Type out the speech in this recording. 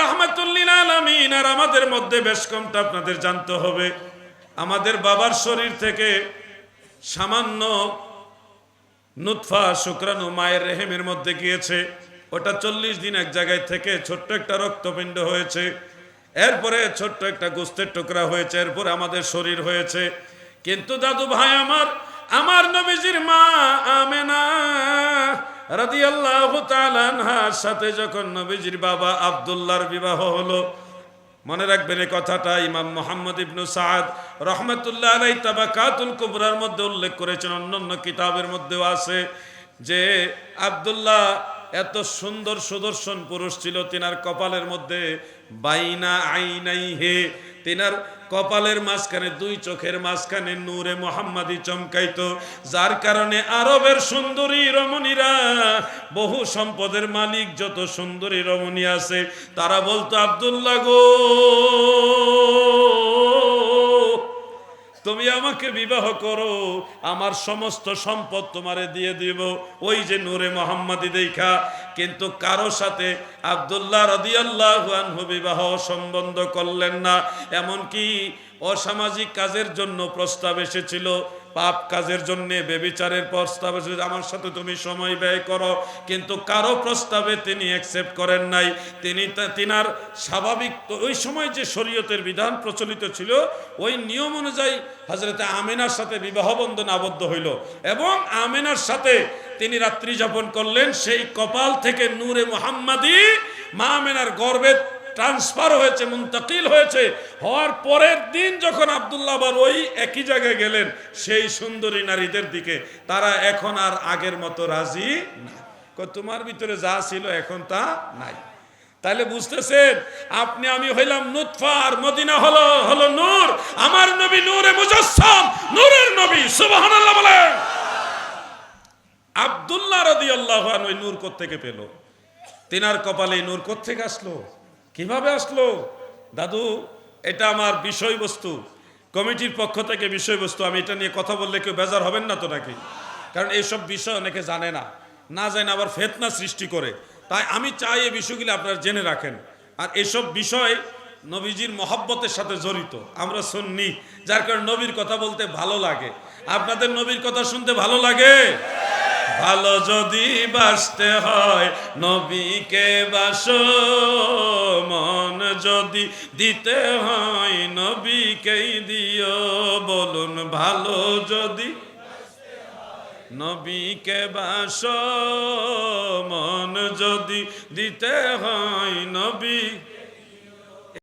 রাহমাতুল্লিল আলামিন। আর আমাদের মধ্যে বেশ কমটা আপনাদের জানতে হবে। আমাদের বাবার শরীর থেকে সামান্য নুৎফা শুক্রাণু মায়ের রেহেমের মধ্যে গিয়েছে। ওটা চল্লিশ দিন এক জায়গায় থেকে ছোট্ট একটা রক্তপিণ্ড হয়েছে। এরপরে ছোট্ট একটা গোস্তের টুকরা হয়েছে, এরপরে আমাদের শরীর হয়েছে। কিন্তু দাদু ভাই আমার আমার নবীজির মা আমেনা রাদিয়াল্লাহু তাআলা আনহার সাথে যখন নবীজির বাবা আব্দুল্লাহর বিবাহ হলো, মনে রাখবেন এই কথাটা ইমাম মোহাম্মদ ইবনু সাদ রহমতুল্লাহ আলাই তাবাকাতুল কুবরার মধ্যে উল্লেখ করেছেন, অন্যান্য কিতাবের মধ্যেও আছে যে আব্দুল্লাহ এত সুন্দর সুদর্শন পুরুষ ছিল, তিনার কপালের মধ্যে বাইনা আইনাই হে তিনার কপালের মাঝখানে, দুই চোখের মাঝখানে নূরে মোহাম্মদি চমকাইত। যার কারণে আরবের সুন্দরী রমণীরা, বহু সম্পদের মালিক, যত সুন্দরী রমণী আছে, তারা বলতো, আবদুল্লাহ গো আমাকে বিবাহ করো, আমার সমস্ত সম্পদ তোমারে দিয়ে দিব। ওই যে নূরে মোহাম্মদি দেখা, কিন্তু কারও সাথে আবদুল্লাহ রদিয়াল্লাহ বিবাহ সম্বন্ধ করলেন না। এমনকি অসামাজিক কাজের জন্য প্রস্তাব এসেছিল, পাপ কাজের জন্য বেবিচারের প্রস্তাব এসেছিল আমার সাথে তুমি সময় ব্যয় করো। কিন্তু কারও প্রস্তাবে তিনি অ্যাকসেপ্ট করেন নাই। তিনি তিনার স্বাভাবিক ওই সময় যে শরীয়তের বিধান প্রচলিত ছিল, ওই নিয়ম অনুযায়ী হজরতে আমেনার সাথে বিবাহ বন্ধন আবদ্ধ হইল। এবং আমেনার সাথে তিনি রাত্রি যাপন করলেন, সেই কপাল থেকে নূরে মোহাম্মদি মা আমেনার গর্বে ট্রান্সফার হয়েছে, মুন্তাকিল হয়েছে। হওয়ার পরের দিন যখন আব্দুল্লাহ আবার ওই একই জায়গায় গেলেন, সেই সুন্দরী নারীদের দিকে, তারা এখন আর আগের মতো রাজি না। তোমার ভিতরে যা ছিল এখন তা নাই। তাহলে বুঝতেছেন, আপনি আমি হইলাম নুৎফা আর মদিনা হলো হলো নূর। আমার নবী নূরে মুজাসসাম, নূরের নবী, সুবহানাল্লাহ বলেন। আব্দুল্লাহ রাদিয়াল্লাহু আনহু নূর কোত্থেকে পেল? তিনার কপালে নূর কোত্থেকে আসলো? কীভাবে আসলো? দাদু, এটা আমার বিষয়বস্তু। কমিটির পক্ষ থেকে বিষয়বস্তু। আমি এটা নিয়ে কথা বললে কেউ বেজার হবেন না তো নাকি? কারণ এইসব বিষয় অনেকে জানে না। না জানে আবার ফেতনা সৃষ্টি করে। তাই আমি চাই এই বিষয়গুলি আপনারা জেনে রাখেন। আর এসব বিষয় নবীজির মহব্বতের সাথে জড়িত। আমরা শুননি যার কারণে নবীর কথা বলতে ভালো লাগে। আপনাদের নবীর কথা শুনতে ভালো লাগে? ভালো যদি বাসতে হয়, নবীকে বাস। যদি দিতে হয় নবীকেই দিও, বলুন ভালো যদি। নবীকে বাস, মন যদি দিতে হয় নবী